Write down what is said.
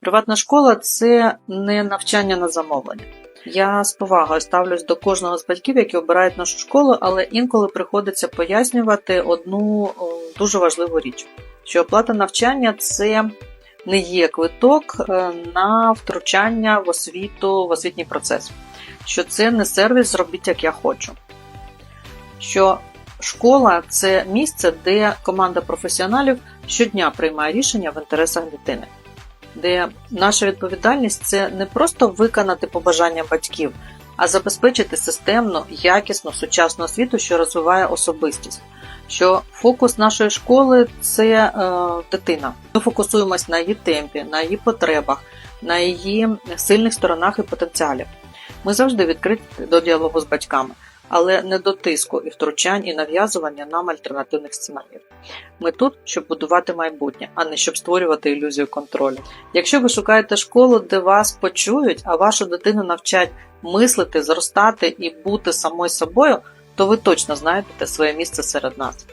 Приватна школа це не навчання на замовлення. Я з повагою ставлюсь до кожного з батьків, які обирають нашу школу, але інколи приходиться пояснювати одну дуже важливу річ: що оплата навчання це не є квиток е, на втручання в освіту, в освітній процес, що це не сервіс зробіть як я хочу. Що школа це місце, де команда професіоналів щодня приймає рішення в інтересах дитини де наша відповідальність це не просто виконати побажання батьків, а забезпечити системну, якісну, сучасну освіту, що розвиває особистість. Що фокус нашої школи це е, дитина. Ми фокусуємось на її темпі, на її потребах, на її сильних сторонах і потенціалі. Ми завжди відкриті до діалогу з батьками, але не до тиску і втручань і нав'язування нам альтернативних сценаріїв. Ми тут, щоб будувати майбутнє, а не щоб створювати ілюзію контролю. Якщо ви шукаєте школу, де вас почують, а вашу дитину навчать мислити, зростати і бути самою собою, то ви точно знайдете своє місце серед нас.